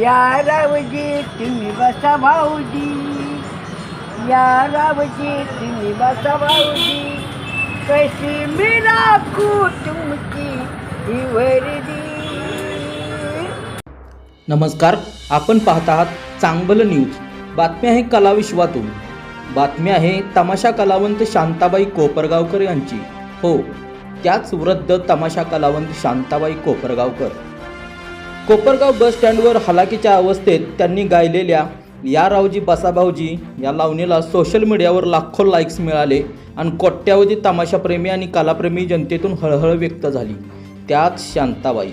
या रावजी तुम्ही बसा भाऊजी. या रावजी तुम्ही बसा भाऊजी. कशी मी राखू तुमची ही वर्दी. नमस्कार आपण पाहत आहात चांगलं न्यूज. बातमी आहे कलाविश्वातून बातमी आहे तमाशा कलावंत शांताबाई कोपरगावकर यांची. हो त्याच वृद्ध तमाशा कलावंत शांताबाई कोपरगावकर. कोपरगाव बस स्टँडवर हलाकीच्या अवस्थेत त्यांनी गायलेल्या या रावजी बसाभाऊजी या लावणीला सोशल मीडियावर लाखो लाईक्स मिळाले आणि कोट्यावधी तमाशाप्रेमी आणि कलाप्रेमी जनतेतून हळहळ व्यक्त झाली. त्यात शांताबाई.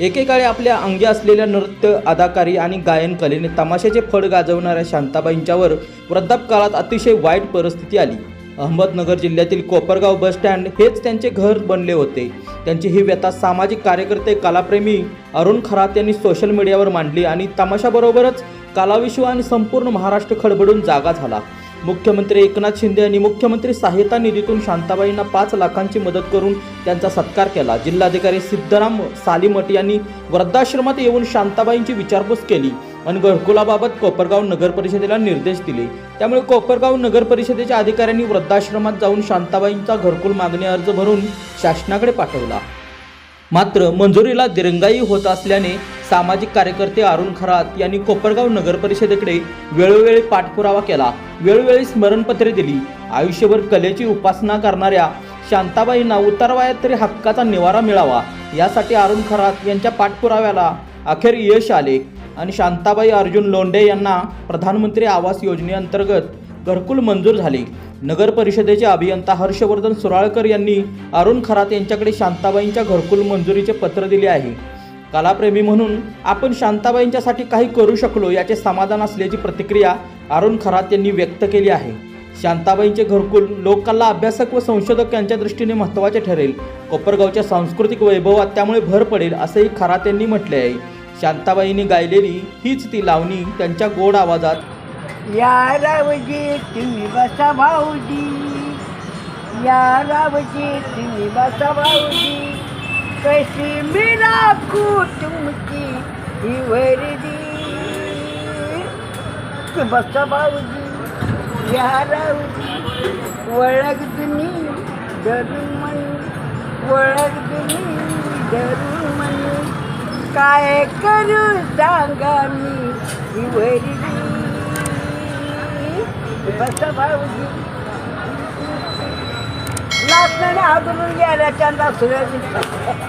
एकेकाळी आपल्या अंगी असलेल्या नृत्य अदाकारी आणि गायन कलेने तमाशाचे फड गाजवणाऱ्या शांताबाईंच्यावर वृद्धापकाळात अतिशय वाईट परिस्थिती आली. अहमदनगर जिल्ह्यातील कोपरगाव बस स्टँड हेच त्यांचे घर बनले होते. त्यांची ही व्यथा सामाजिक कार्यकर्ते कलाप्रेमी अरुण खरात यांनी सोशल मीडियावर मांडली आणि तमाशाबरोबरच कलाविश्व आणि संपूर्ण महाराष्ट्र खडबडून जागा झाला. मुख्यमंत्री एकनाथ शिंदे यांनी मुख्यमंत्री सहायता निधीतून शांताबाईंना पाच लाखांची मदत करून त्यांचा सत्कार केला. जिल्हाधिकारी सिद्धराम सालीमठ यांनी वृद्धाश्रमात येऊन शांताबाईंची विचारपूस केली. आणि घरकुलाबाबत कोपरगाव नगर परिषदेला निर्देश दिले. त्यामुळे कोपरगाव नगर परिषदेच्या अधिकाऱ्यांनी वृद्धाश्रमात जाऊन शांताबाईंचा घरकुल मागणी अर्ज भरून शासनाकडे पाठवला. मात्र मंजुरीला दिरंगाई होत असल्याने सामाजिक कार्यकर्ते अरुण खरात यांनी कोपरगाव नगर परिषदेकडे वेळोवेळी पाठपुरावा केला. वेळोवेळी स्मरणपत्रे दिली. आयुष्यभर कलेची उपासना करणाऱ्या शांताबाईंना उतारवायात तरी हक्काचा निवारा मिळावा. यासाठी अरुण खरात यांच्या पाठपुराव्याला अखेर यश आले. आणि शांताबाई अर्जुन लोंढे यांना प्रधानमंत्री आवास योजनेअंतर्गत घरकुल मंजूर झाले. नगर परिषदेचे अभियंता हर्षवर्धन सुराळकर यांनी अरुण खरात यांच्याकडे शांताबाईंच्या घरकुल मंजुरीचे पत्र दिले आहे. कलाप्रेमी म्हणून आपण शांताबाईंच्यासाठी काही करू शकलो याचे समाधान असल्याची प्रतिक्रिया अरुण खरात यांनी व्यक्त केली आहे. शांताबाईंचे घरकुल लोककला अभ्यासक व संशोधक यांच्या दृष्टीने महत्त्वाचे ठरेल. कोपरगावच्या सांस्कृतिक वैभवात त्यामुळे भर पडेल असंही खरात यांनी म्हटले आहे. शांताबाईंनी गायलेली हीच ती लावणी त्यांच्या गोड आवाजात. या रावजी तुम्ही बसा भाऊजी. या रावजी तुम्ही बसा भाऊजी. कशी मी राखू तुमची ही वर्दी. बसा भाऊजी. या रावजी वळख तुम्ही धरून म्हणी वळख तुम्ही धरून म्हणी काय करू सांगा मी वरी बस बसा भाऊजी. लाटण्याने हातून गेल्या त्यांना सुरक्षित